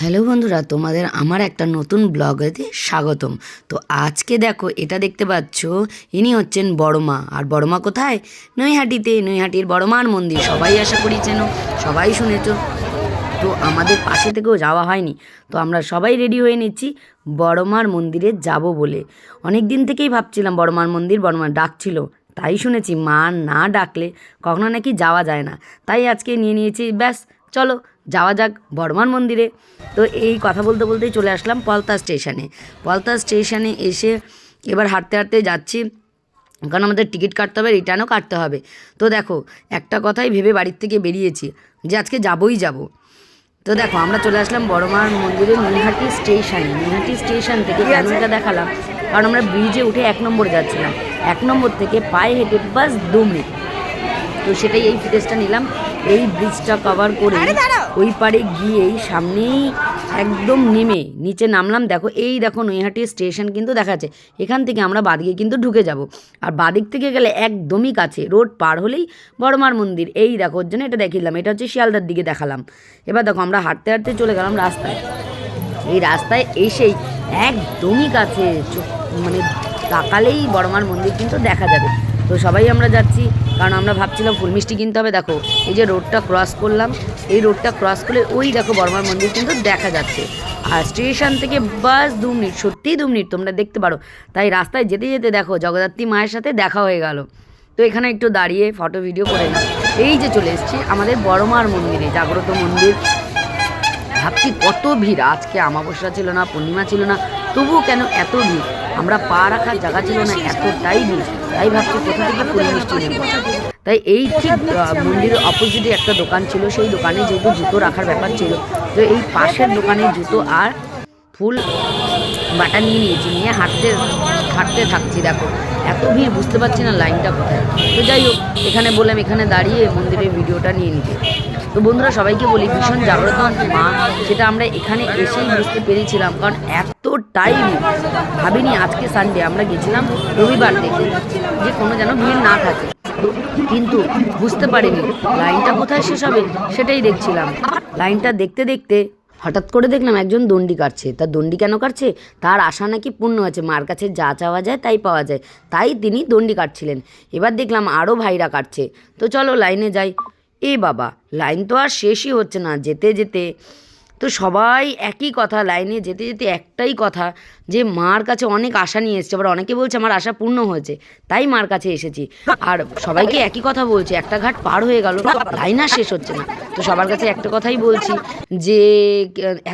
Hello বন্ধুরা, তোমাদের আমার একটা নতুন ব্লগেতে স্বাগতম। তো আজকে দেখো, এটা দেখতে পাচ্ছ, ইনি হচ্ছেন বড়মা। আর বড়মা কোথায়? নৈহাটিতে, নৈহাটির বড়মার মন্দির। সবাই আশা করি চেনো, সবাই শুনেছ। তো আমাদের পাশে থেকেও যাওয়া হয়নি। তো আমরা সবাই রেডি হয়ে নিচ্ছি, বড়মার মন্দিরে যাব বলে। অনেক দিন থেকেই ভাবছিলাম বড়মার মন্দির বড়মা ডাকছিল তাই শুনেছি, মা না ডাকলে কখনো নাকি যাওয়া যায় না। তাই আজকে নিয়ে নিয়েছি, ব্যাস, চলো যাওয়া যাক বর্মার মন্দিরে। তো এই কথা বলতে বলতেই চলে আসলাম পলতা স্টেশনে। পলতা স্টেশনে এসে এবার হাঁটতে হাঁটতে যাচ্ছি কারণ আমাদের টিকিট কাটতে হবে রিটার্নও কাটতে হবে। তো দেখো একটা কথাই ভেবে বাড়ির থেকে বেরিয়েছি যে আজকে যাবই যাব। তো দেখো আমরা চলে আসলাম বড়মার মন্দিরে নীলহাটি স্টেশনে। নীলহাটি স্টেশন থেকে এটা দেখালাম? কারণ আমরা ব্রিজে উঠে এক নম্বরে যাচ্ছিলাম। এক নম্বর থেকে পায়ে হেঁটে বাস দু মিনিট। তো সেটাই এই ফুটেজটা নিলাম। এই ব্রিজটা কভার করে ওই পারে গিয়েই সামনেই একদম নেমে, নিচে নামলাম। দেখো, এই দেখো নৈহাটি স্টেশন কিন্তু দেখাচ্ছে। এখান থেকে আমরা বাদিকে কিন্তু ঢুকে যাব। আর বাদিক থেকে গেলে একদমই কাছে, রোড পার হলেই বড়মার মন্দির। এই দেখো, ওর জন্য এটা দেখিলাম, এটা হচ্ছে শিয়ালদার দিকে দেখালাম। এবার দেখো, আমরা হাঁটতে হাঁটতে চলে গেলাম রাস্তায়। এই রাস্তায় এসেই একদমই কাছে মানে তাকালেই বড়মার মন্দির কিন্তু দেখা যাবে। তো সবাই আমরা যাচ্ছি, কারণ আমরা ভাবছিলাম ফুল মিষ্টি কিনতে হবে। দেখো, এই যে রোডটা ক্রস করলাম, এই রোডটা ক্রস করলে ওই দেখো বর্মার মন্দির কিন্তু দেখা যাচ্ছে। আর স্টেশন থেকে বাস দু মিনিট, সত্যিই দু মিনিট, তোমরা দেখতে পারো। তাই রাস্তায় যেতে যেতে দেখো, জগদ্ধাত্রী মায়ের সাথে দেখা হয়ে গেল। তো এখানে একটু দাঁড়িয়ে ফটো ভিডিও করে নাও। এই যে চলে এসেছি আমাদের বড়মার মন্দিরে, জাগ্রত মন্দির। ভাবছি কত ভিড়, আজকে আমাবস্যা ছিল না, পূর্ণিমা ছিল না, তবুও কেন এত ভিড়? আমরা পা রাখার জায়গা ছিল না, এতটাই ভিড়। তাই ভাবছি কোথা থেকে ফুল মিষ্টি নেব। তাই এই ঠিক মন্দিরের অপোজিটে একটা দোকান ছিল, সেই দোকানে যেহেতু জুতো রাখার ব্যাপার ছিল, তো এই পাশের দোকানে জুতো আর ফুল বাটা নিয়ে নিয়েছি, নিয়ে হাঁটতে হাঁটতে থাকছি, দেখো। এত ভিড় বুঝতে পারছি না লাইনটা কোথায়। তো যাই হোক, এখানে বললাম, এখানে দাঁড়িয়ে মন্দিরের ভিডিওটা নিয়ে নিতে। তো বন্ধুরা, সবাইকে বলি, ভীষণ জাগ্রত মা, সেটা আমরা এখানে এসেই বুঝতে পেরেছিলাম, কারণ এতটাই ভাবিনি আজকে সানডে আমরা গেছিলাম রবিবার দেখে যে কোনো যেন ভিড় না থাকে। কিন্তু বুঝতে পারিনি, লাইনটা কোথায় শেষ হবে, সেটাই দেখছিলাম। লাইনটা দেখতে দেখতে হঠাৎ করে দেখলাম একজন দণ্ডি কাটছে। তার দণ্ডি কেন কাটছে? তার আশা নাকি পূর্ণ আছে, মার কাছে যা চাওয়া যায় তাই পাওয়া যায়। তাই তিনি দণ্ডি কাটছিলেন। এবার দেখলাম আরও ভাইরা কাটছে। তো চলো লাইনে যাই। এ বাবা, লাইন তো আর শেষই হচ্ছে না। যেতে যেতে তো সবাই একই কথা, লাইনে যেতে যেতে একটাই কথা, যে মার কাছে অনেক আশা নিয়ে এসেছে। আবার অনেকে বলছে, আমার আশা পূর্ণ হয়েছে। তাই মার কাছে এসেছি। আর সবাইকে একই কথা বলছে, একটা ঘাট পার হয়ে গেল, লাইন আর শেষ হচ্ছে না। তো সবার কাছে একটা কথাই বলছি, যে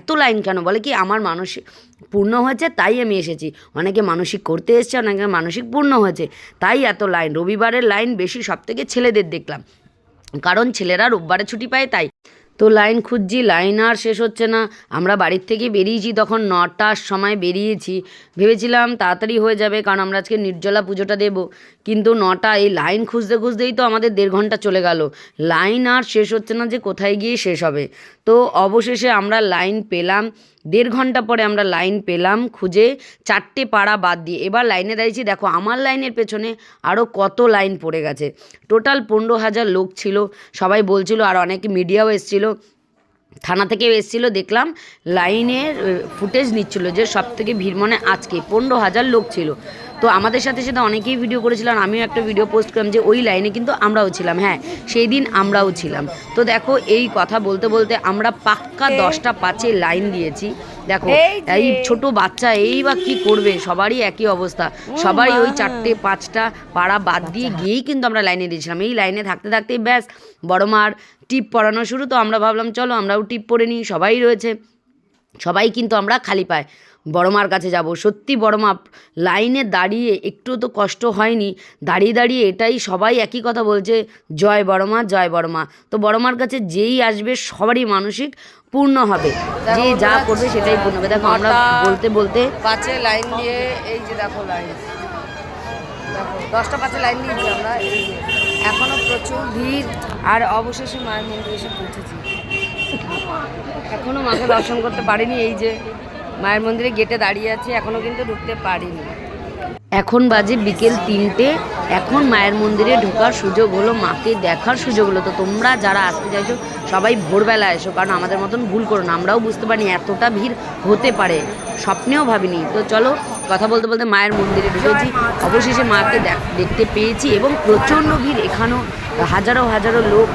এত লাইন কেন? বলে কি, আমার মানসিক পূর্ণ হয়েছে, তাই আমি এসেছি। অনেকে মানসিক করতে এসছে, অনেকে মানসিক পূর্ণ হয়েছে। তাই এত লাইন, রবিবারের লাইন বেশি সব থেকে ছেলেদের দেখলাম। কারণ ছেলেরা রোববারে ছুটি পায়, তাই তো লাইন খুঁজছি, লাইন আর শেষ হচ্ছে না। আমরা বাড়ির থেকে বেরিয়েছি তখন নটার সময় বেরিয়েছি। ভেবেছিলাম তাড়াতাড়ি হয়ে যাবে কারণ আমরা আজকে নির্জলা পুজোটা দেব। কিন্তু নটা, এই লাইন খুঁজতে খুঁজতেই তো আমাদের দেড় ঘণ্টা চলে গেল। লাইন আর শেষ হচ্ছে না যে কোথায় গিয়ে শেষ হবে। তো অবশেষে আমরা লাইন পেলাম। দেড় ঘণ্টা পরে আমরা লাইন পেলাম খুঁজে চারটে পাড়া বাদ দিয়ে। এবার লাইনে দাঁড়িয়েছি, দেখো আমার লাইনের পেছনে আরও কত লাইন পড়ে গেছে। টোটাল পনেরো হাজার লোক ছিল। সবাই বলছিল আর অনেকে মিডিয়াও এসেছিল থানা থেকেও এসেছিল দেখলাম লাইনের ফুটেজ নিচ্ছিল যে সব থেকে ভিড় মনে আজকে পনেরো হাজার লোক ছিল। তো আমাদের সাথে সাথে অনেকেই ভিডিও করেছিলাম আমিও একটা ভিডিও পোস্ট করলাম যে ওই লাইনে কিন্তু আমরাও ছিলাম হ্যাঁ সেই দিন আমরাও ছিলাম। তো দেখো এই কথা বলতে বলতে আমরা পাক্কা দশটা পাঁচে লাইন দিয়েছি। দেখো এই ছোট বাচ্চা এই বা কি করবে? সবারই একই অবস্থা। সবারই ওই চারটে পাঁচটা পাড়া বাদ দিয়ে গিয়েই কিন্তু আমরা লাইনে দিয়েছিলাম। এই লাইনে থাকতে থাকতেই ব্যাস বড় মার টিপ পরানো শুরু তো আমরা ভাবলাম চলো আমরাও টিপ পরে নিই সবাই রয়েছে। সবাই কিন্তু আমরা খালি পায়। বড় মার কাছে যাব। সত্যি বড় মা লাইনে দাঁড়িয়ে একটু তো কষ্ট হয়নি। দাঁড়িয়ে দাঁড়িয়ে এটাই সবাই একই কথা বলছে জয় বড় মা জয় বড় মা। তো বড় মার কাছে যেই আসবে সবারই মানসিক পূর্ণ হবে। যে যা করবে সেটাই পূর্ণ হবে। দেখো আমরা বলতে বলতে পাঁচে লাইন দিয়ে এই যে দেখো লাইন। দেখো দশটা পাঁচে লাইন দিয়েছি আমরা এই যে এখনও প্রচুর ভিড় আর অবশেষে মায়ের মন্দিরে এসে পৌঁছেছি। এখনও মাকে দর্শন করতে পারিনি, এই যে মায়ের মন্দিরে গেটে দাঁড়িয়ে আছে, এখনও কিন্তু ঢুকতে পারিনি। এখন বাজে বিকেল তিনটে। এখন মায়ের মন্দিরে ঢোকার সুযোগ হলো, মাকে দেখার সুযোগ হলো। তো তোমরা যারা আসতে চাইছো, সবাই ভোরবেলা এসো, কারণ আমাদের মতন ভুল করো না। আমরাও বুঝতে পারিনি এতটা ভিড় হতে পারে। স্বপ্নেও ভাবিনি। তো চলো, কথা বলতে বলতে মায়ের মন্দিরে ঢুকেছি। অবশেষে মাকে দেখ- দেখতে পেয়েছি এবং প্রচণ্ড ভিড়। এখানেও হাজারো হাজারো লোক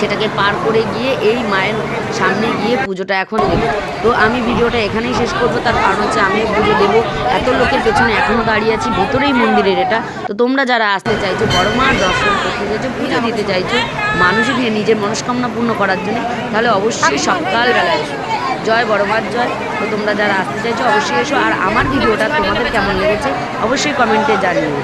সেটাকে পার করে গিয়ে এই মায়ের সামনে গিয়ে পুজোটা এখন দেবো। তো আমি ভিডিওটা এখানেই শেষ করব। তার কারণ হচ্ছে আমি পুজো দেবো। এত লোকের পেছনে এখনও দাঁড়িয়ে আছি, ভেতরেই মন্দিরের এটা। তো তোমরা যারা আসতে চাইছো, বড় মার দর্শন করতে চাইছো, পুজো দিতে চাইছো মানুষের ভিড়ে নিজের মনস্কামনা পূর্ণ করার জন্য, তাহলে অবশ্যই সকালবেলায় এসো। জয় বড় মার জয়। তো তোমরা যারা আসতে চাইছো, অবশ্যই এসো। আর আমার ভিডিওটা তোমাদের কেমন লেগেছে, অবশ্যই কমেন্টে জানিও।